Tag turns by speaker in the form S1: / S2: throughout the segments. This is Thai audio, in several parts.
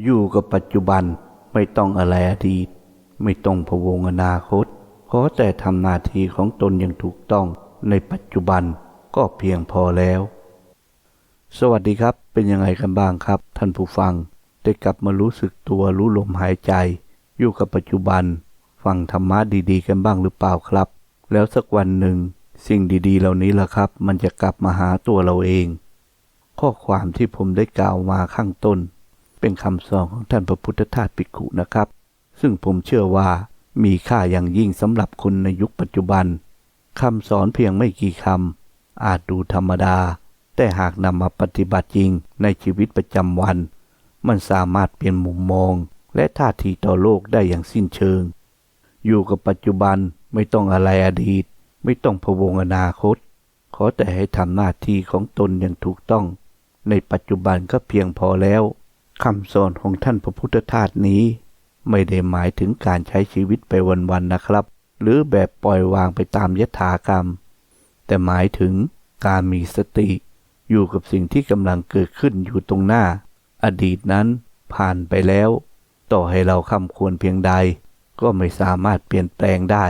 S1: อยู่กับปัจจุบันไม่ต้องอะไรอดีต ไม่ต้องพะวงอนาคต ขอแต่ทำหน้าที่ของตนอย่างถูกต้องในปัจจุบันก็เพียงพอแล้ว สวัสดีครับเป็นยังไงกันบ้างครับ ท่านผู้ฟังได้กลับมารู้สึกตัวรู้ลมหายใจ อยู่กับปัจจุบัน ฟังธรรมะดีๆ กันบ้างหรือเปล่าครับ แล้วสักวันหนึ่ง สิ่งดีๆ เหล่านี้ล่ะครับ มันจะกลับมาหาตัวเราเอง ข้อความที่ผมได้กล่าวมาข้างต้น เป็นคำสอนของท่านพระพุทธทาสปิกขุนะครับ ซึ่งผมเชื่อว่ามีค่าอย่างยิ่งสำหรับคนในยุคปัจจุบันคำสอนเพียงไม่กี่คำอาจดูธรรมดา แต่หากนำมาปฏิบัติจริงในชีวิตประจำวัน มันสามารถเปลี่ยนมุมมอง และท่าทีต่อโลกได้อย่างสิ้นเชิง อยู่กับปัจจุบันไม่ต้องอะไรอดีต ไม่ต้องพวงอนาคต ขอแต่ให้ทำหน้าที่ของตนอย่างถูกต้อง ในปัจจุบันก็เพียงพอแล้ว คำสอนของท่านพระพุทธทาสนี้ ไม่ได้หมายถึงการใช้ชีวิตไปวันๆนะครับ หรือแบบปล่อยวางไปตามยถากรรม แต่หมายถึงการมีสติ อยู่กับสิ่งที่กำลังเกิดขึ้นอยู่ตรงหน้า อดีตนั้นผ่านไปแล้ว ต่อให้เราคำควรเพียงใด ก็ไม่สามารถเปลี่ยนแปลงได้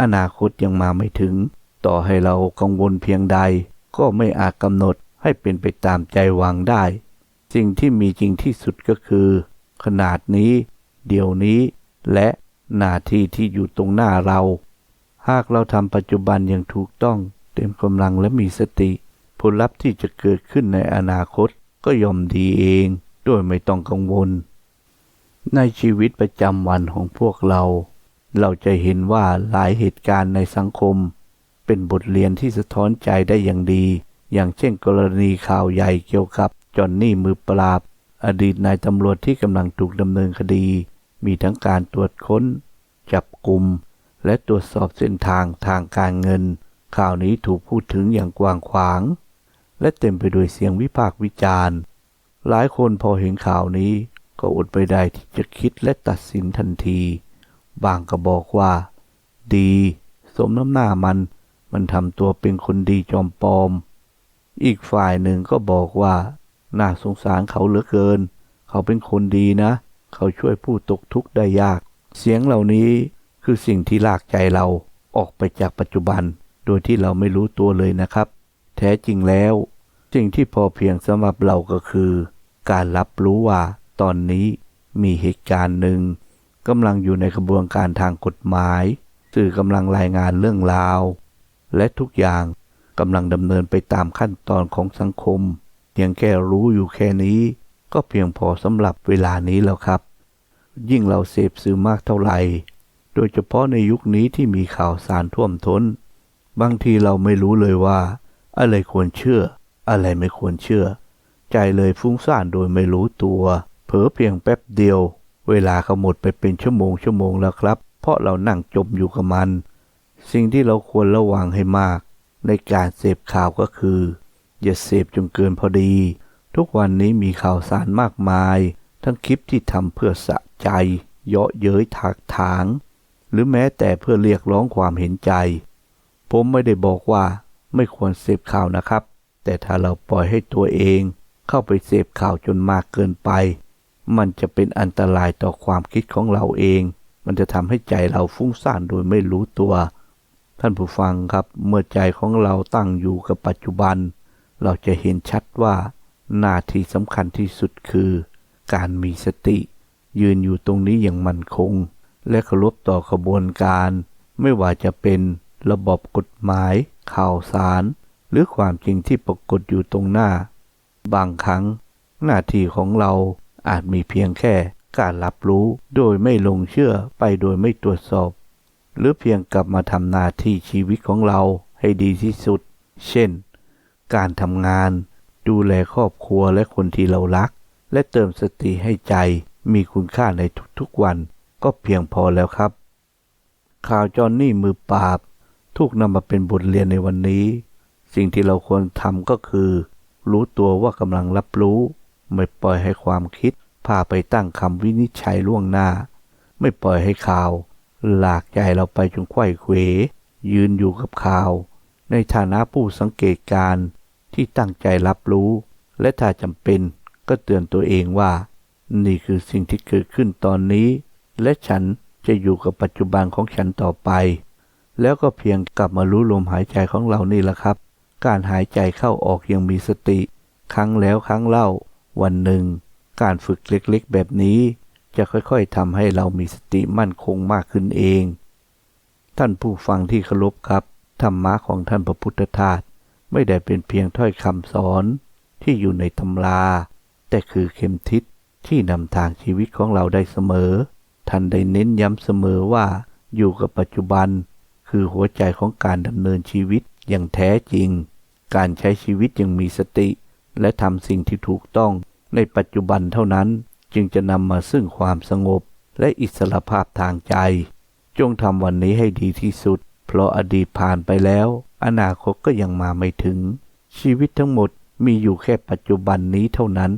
S1: อนาคตยังมาไม่ถึง ต่อให้เรากังวลเพียงใด ก็ไม่อาจกำหนดให้เป็นไปตามใจหวังได้ สิ่งที่มีจริงที่สุดก็คือ ขนาดนี้ เดี๋ยวนี้ และนาทีที่อยู่ตรงหน้าเรา หากเราทำปัจจุบันอย่างถูกต้องเต็มกำลังและมีสติ ผลลัพธ์ที่จะเกิดขึ้นในอนาคตก็ย่อมดีเองโดยไม่ต้องกังวล ในชีวิตประจำวันของพวกเรา เราจะเห็นว่าหลายเหตุการณ์ในสังคม เป็นบทเรียนที่สะท้อนใจได้อย่างดี อย่างเช่นกรณีข่าวใหญ่เกี่ยวกับ จอนนี่มือปราบ อดีตนายตำรวจที่กำลังถูกดำเนินคดี มีทั้งการตรวจค้น จับกลุ่ม และตรวจสอบเส้นทางทางการเงิน ข่าวนี้ถูกพูดถึงอย่างกว้างขวาง และเต็มไปด้วยเสียงวิพากษ์วิจารณ์ หลายคนพอเห็นข่าวนี้ก็อดไปได้ที่จะคิดและตัดสินทันที บางก็บอกว่า ดี สมน้ำหน้ามัน มันทำตัวเป็นคนดีจอมปลอม อีกฝ่ายหนึ่งก็บอกว่า น่าสงสารเขาเหลือเกิน เขาเป็นคนดีนะ เขาช่วยผู้ตกทุกข์ได้ยาก เสียงเหล่านี้คือสิ่งที่ลากใจเราออกไปจากปัจจุบัน โดยที่เราไม่รู้ตัวเลยนะครับ แท้จริงแล้ว สิ่งที่พอเพียงสำหรับเราก็คือ การรับรู้ว่าตอนนี้มีเหตุการณ์หนึ่งกำลังอยู่ในกระบวนการทางกฎหมาย สื่อกำลังรายงานเรื่องราว และทุกอย่างกำลังดำเนินไปตามขั้นตอนของสังคม พียงแค่รู้อยู่แค่นี้ ก็เพียงพอสำหรับเวลานี้แล้วครับ ยิ่งเราเสพสื่อมากเท่าไหร่ โดยเฉพาะในยุคนี้ที่มีข่าวสารท่วมท้น บางทีเราไม่รู้เลยว่า อะไรควรเชื่อ อะไรไม่ควรเชื่อ ใจเลยฟุ้งซ่านโดยไม่รู้ตัว เผลอเพียงแป๊บเดียว เวลาเขาหมดไปเป็นชั่วโมงชั่วโมงแล้วครับ เพราะเรานั่งจมอยู่กับมัน สิ่งที่เราควรระวังให้มาก ในการเสพข่าวก็คือ อย่าเสพจนเกินพอดี ทุกวันนี้มีข่าวสารมากมาย ทั้งคลิปที่ทำเพื่อสะใจ เยาะเย้ยถากถาง หรือแม้แต่เพื่อเรียกร้องความเห็นใจ ผมไม่ได้บอกว่าไม่ควรเสพข่าวนะครับ แต่ถ้าเราปล่อยให้ตัวเองเข้าไปเสพข่าวจนมากเกินไป มันจะเป็นอันตรายต่อความคิดของเราเอง มันจะทำให้ใจเราฟุ้งซ่านโดยไม่รู้ตัว ท่านผู้ฟังครับ เมื่อใจของเราตั้งอยู่กับปัจจุบัน เราจะเห็นชัดว่าหน้าที่สำคัญที่สุดคือ การมีสติ ยืนอยู่ตรงนี้อย่างมั่นคง และเคารพต่อกระบวนการ ไม่ว่าจะเป็นระบบกฎหมาย ข่าวสาร หรือความจริงที่ปรากฏอยู่ตรงหน้า บางครั้ง หน้าที่ของเราอาจมีเพียงแค่การรับรู้โดยไม่ลงเชื่อไปโดยไม่ตรวจสอบ หรือเพียงกลับมาทำหน้าที่ชีวิตของเราให้ดีที่สุด เช่น การทำงาน ดูแลครอบครัวและคนที่เรารัก และเติมสติให้ใจมีคุณค่าในทุกๆวันก็เพียงพอแล้วครับ ข่าวจอนนี่มือปราบ ถูกนำมาเป็นบทเรียนในวันนี้ สิ่งที่เราควรทำก็คือ รู้ตัวว่ากำลังรับรู้ ไม่ปล่อยให้ความคิดพาไปตั้งคำวินิจฉัยล่วงหน้า ไม่ปล่อยให้ข่าว หลากใจเราไปจนไขว้เขวยืนอยู่กับข่าว ในฐานะผู้สังเกตการณ์ ที่ตั้งใจรับรู้ และถ้าจำเป็นก็เตือนตัวเองว่า นี่คือสิ่งที่เกิดขึ้นตอนนี้ และฉันจะอยู่กับปัจจุบันของฉันต่อไป แล้วก็เพียงกลับมารู้ลมหายใจของเรานี่แหละครับ การหายใจเข้าออกอยังมีสติ ครั้งแล้วครั้งเล่า วันหนึ่ง การฝึกเล็กๆ แบบนี้ จะค่อยๆทำให้เรามีสติมั่นคงมากขึ้นเอง ท่านผู้ฟังที่เคารพครับธรรมะของท่านพระพุทธทาส ไม่ได้เป็นเพียงถ้อยคำสอนที่อยู่ในตำรา แต่คือเข็มทิศที่นำทางชีวิตของเราได้เสมอ ท่านได้เน้นย้ำเสมอว่าอยู่กับปัจจุบัน คือหัวใจของการดำเนินชีวิตอย่างแท้จริง การใช้ชีวิตย่างมีสติ และทำสิ่งที่ถูกต้องในปัจจุบันเท่านั้น จึงจะนำมาซึ่งความสงบและอิสรภาพทางใจ จงทำวันนี้ให้ดีที่สุด เพราะอดีตผ่านไปแล้ว อนาคตก็ยังมาไม่ถึง ชีวิตทั้งหมดมีอยู่แค่ปัจจุบันนี้เท่านั้น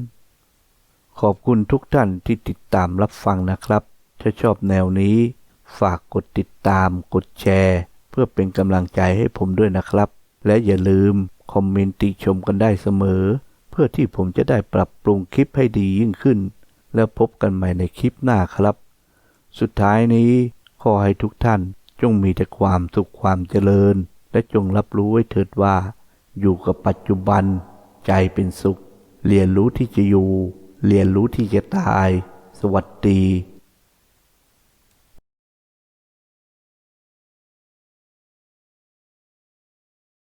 S1: ขอบคุณทุกท่านที่ติดตามรับฟังนะครับ ถ้าชอบแนวนี้ ฝากกดติดตาม กดแชร์ เพื่อเป็นกำลังใจให้ผมด้วยนะครับ และอย่าลืมคอมเมนต์ติชมกันได้เสมอ เพื่อที่ผมจะได้ปรับปรุงคลิปให้ดียิ่งขึ้น แล้วพบกันใหม่ในคลิปหน้าครับ สุดท้ายนี้ขอให้ทุกท่านจงมีแต่ความสุขความเจริญ และจงรับรู้ไว้เถิดว่า อยู่กับปัจจุบัน ใจเป็นสุข เรียนรู้ที่จะอยู่ เรียนรู้ที่จะตาย สวัสดี